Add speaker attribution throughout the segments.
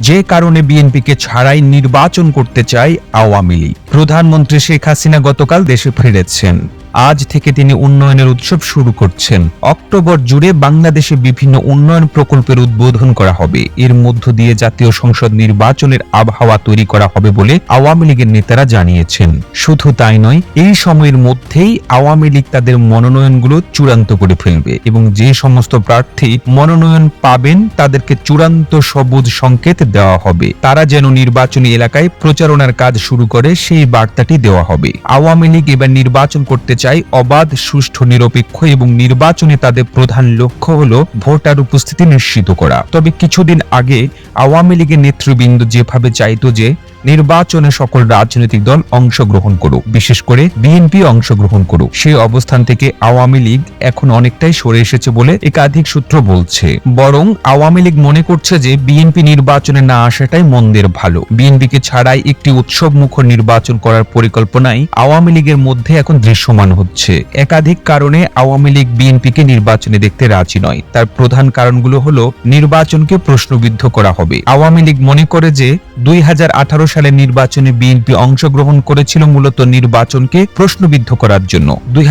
Speaker 1: যে কারণে বিএনপিকে ছাড়াই নির্বাচন করতে চায় আওয়ামী লীগ। প্রধানমন্ত্রী শেখ হাসিনা গতকাল দেশে ফিরেছেন। আজ থেকে তিনি উন্নয়নের উৎসব শুরু করছেন। অক্টোবর জুড়ে বাংলাদেশে বিভিন্ন উন্নয়ন প্রকল্পের উদ্বোধন করা হবে। এর মধ্য দিয়ে জাতীয় সংসদ নির্বাচনের আবহাওয়া তৈরি করা হবে বলে আওয়ামী লীগের নেতারা জানিয়েছেন। শুধু তাই নয়, এই সময়ের মধ্যেই আওয়ামী লীগ তাদের মনোনয়নগুলো চূড়ান্ত করে ফেলবে এবং যে সমস্ত প্রার্থী মনোনয়ন পাবেন তাদেরকে চূড়ান্ত সবুজ সংকেত দেওয়া হবে। তারা যেন নির্বাচনী এলাকায় প্রচারণার কাজ শুরু করে, সেই বার্তাটি দেওয়া হবে। আওয়ামী লীগ এবার নির্বাচন করতে চায় অবাধ, সুষ্ঠু, নিরপেক্ষ এবং নির্বাচনে তাদের প্রধান লক্ষ্য হল ভোটার উপস্থিতি নিশ্চিত করা। তবে কিছুদিন আগে আওয়ামী লীগের নেতৃবৃন্দ যেভাবে চাইত যে নির্বাচনে সকল রাজনৈতিক দল অংশগ্রহণ করুক। বিশেষ করে বিএনপি অংশগ্রহণ করুক। সেই অবস্থান থেকে আওয়ামী লীগ এখন অনেকটাই সরে এসেছে বলে একাধিক সূত্র বলছে। বরং আওয়ামী লীগ মনে করছে যে বিএনপি নির্বাচনে না আসাটাই মন্দের ভালো। বিএনপিকে ছাড়াই একটি উৎসব মুখর নির্বাচন করার পরিকল্পনাই আওয়ামী লীগের মধ্যে এখন দৃশ্যমান হচ্ছে। একাধিক কারণে আওয়ামী লীগ বিএনপিকে নির্বাচনে দেখতে রাজি নয়। তার প্রধান কারণগুলো হলো, নির্বাচনকে প্রশ্নবিদ্ধ করা হবে। আওয়ামী লীগ মনে করে যে দুই হাজার আঠারো সালের নির্বাচনে বিএনপি অংশগ্রহণ করেছিল মূলত নির্বাচনকে প্রশ্নবিদ্ধ করার জন্য। দুই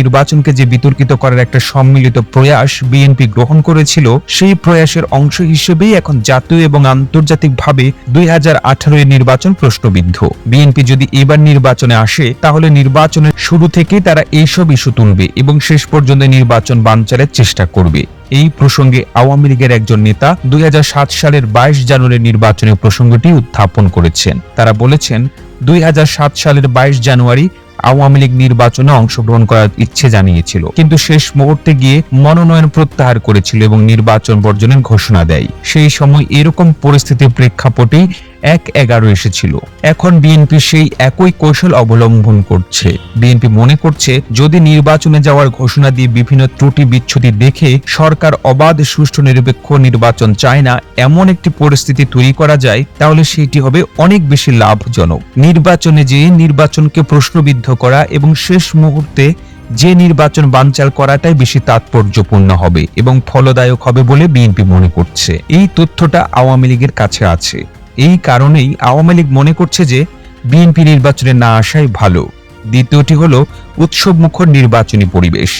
Speaker 1: নির্বাচনকে যে বিতর্কিত করার একটা সম্মিলিত প্রয়াস বিএনপি গ্রহণ করেছিল, সেই প্রয়াসের অংশ হিসেবেই এখন জাতীয় এবং আন্তর্জাতিকভাবে দুই হাজার নির্বাচন প্রশ্নবিদ্ধ। বিএনপি যদি এবার নির্বাচনে আসে, তাহলে নির্বাচনের শুরু থেকেই তারা এইসব ইস্যু তুলবে এবং শেষ পর্যন্ত নির্বাচন বানচালের চেষ্টা করবে। এই প্রসঙ্গে আওয়ামী লীগের একজন নেতা দুই সালের বাইশ জানুয়ারি নির্বাচনের প্রসঙ্গটি উত্থাপন করেছেন। তারা বলেছেন, দুই হাজার সাত সালের বাইশ জানুয়ারি আওয়ামী লীগ নির্বাচনে অংশগ্রহণ করার ইচ্ছে জানিয়েছিল। কিন্তু শেষ মুহূর্তে গিয়ে মনোনয়ন প্রত্যাহার করেছিল এবং নির্বাচন বর্জনের ঘোষণা দেয়। সেই সময় এরকম পরিস্থিতির প্রেক্ষাপটেই এক এগারো এসেছিল। এখন বিএনপি সেই একই কৌশল অবলম্বন করছে। বিএনপি মনে করছে, যদি নির্বাচনে যাওয়ার ঘোষণা দিয়ে বিভিন্ন ত্রুটি বিচ্ছুতি দেখে সরকার অবাধ, সুষ্ঠু, নিরপেক্ষ নির্বাচন চায় না, এমন একটি পরিস্থিতি তৈরি করা যায়, তাহলে সেটি হবে অনেক বেশি লাভজনক। নির্বাচনে যে নির্বাচনকে প্রশ্নবিদ্ধ করা এবং শেষ মুহূর্তে যে নির্বাচন বানচাল করাটাই বেশি তাৎপর্যপূর্ণ হবে এবং ফলদায়ক হবে বলে বিএনপি মনে করছে। এই তথ্যটা আওয়ামী লীগের কাছে আছে। এই কারণেই আওয়ামী লীগ মনে করছে যে বিএনপি নির্বাচনে না আসাই ভালো। দ্বিতীয়টি হল উৎসব মুখর নির্বাচনী পরিবেশ।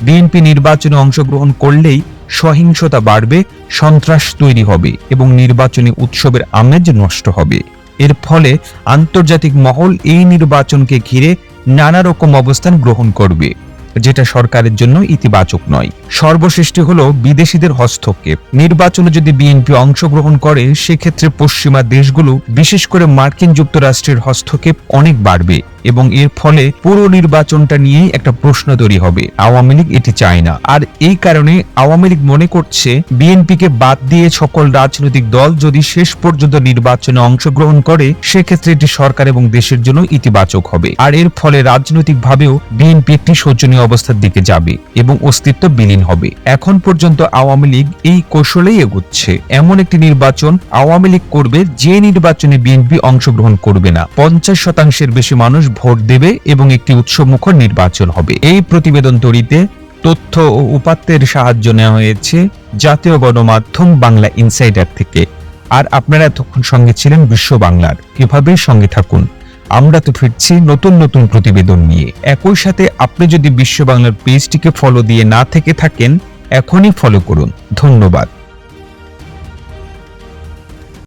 Speaker 1: বিএনপি নির্বাচনে অংশগ্রহণ করলেই সহিংসতা বাড়বে, সন্ত্রাস তৈরি হবে এবং নির্বাচনী উৎসবের আমেজ নষ্ট হবে। এর ফলে আন্তর্জাতিক মহল এই নির্বাচনকে ঘিরে নানা রকম অবস্থান গ্রহণ করবে। যেটা সরকারের জন্য ইতিবাচক নয়। সর্বশ্রেষ্ঠ হল বিদেশিদের হস্তক্ষেপ। নির্বাচনে যদি বিএনপি অংশগ্রহণ করে, সেক্ষেত্রে পশ্চিমা দেশগুলো, বিশেষ করে মার্কিন যুক্তরাষ্ট্রের হস্তক্ষেপ অনেক বাড়বে। এবং এর ফলে পুরো নির্বাচনটা নিয়েই একটা প্রশ্ন তৈরি হবে। আওয়ামী লীগ এটি চায় না। আর এই কারণে আওয়ামী লীগ মনে করছে, বিএনপিকে বাদ দিয়ে সকল রাজনৈতিক দল যদি শেষ পর্যন্ত নির্বাচনে অংশগ্রহণ করে, সেক্ষেত্রে এটি সরকার এবং দেশের জন্য ইতিবাচক হবে। আর এর ফলে রাজনৈতিকভাবেও বিএনপি একটি শোচনীয় অবস্থার দিকে যাবে এবং অস্তিত্ব বিলীন হবে। এখন পর্যন্ত আওয়ামী লীগ এই কৌশলেই এগুচ্ছে। এমন একটি নির্বাচন আওয়ামী লীগ করবে যে নির্বাচনে বিএনপি অংশগ্রহণ করবে না। পঞ্চাশ শতাংশের বেশি মানুষ ভোট দেবে এবং একটি উৎসবমুখর নির্বাচন হবে। এই প্রতিবেদন তৈরিতে তথ্য ও উপাত্তের সাহায্য নেওয়া হয়েছে জাতীয় গণমাধ্যম বাংলা ইনসাইডার থেকে। আর আপনারা এতক্ষণ সঙ্গে ছিলেন বিশ্ব বাংলার। কীভাবে সঙ্গে থাকুন? আমরা তো ফিরছি নতুন নতুন প্রতিবেদন নিয়ে। একই সাথে আপনি যদি বিশ্ব বাংলার পেজটিকে ফলো দিয়ে না থেকে থাকেন, এখনই ফলো করুন। ধন্যবাদ।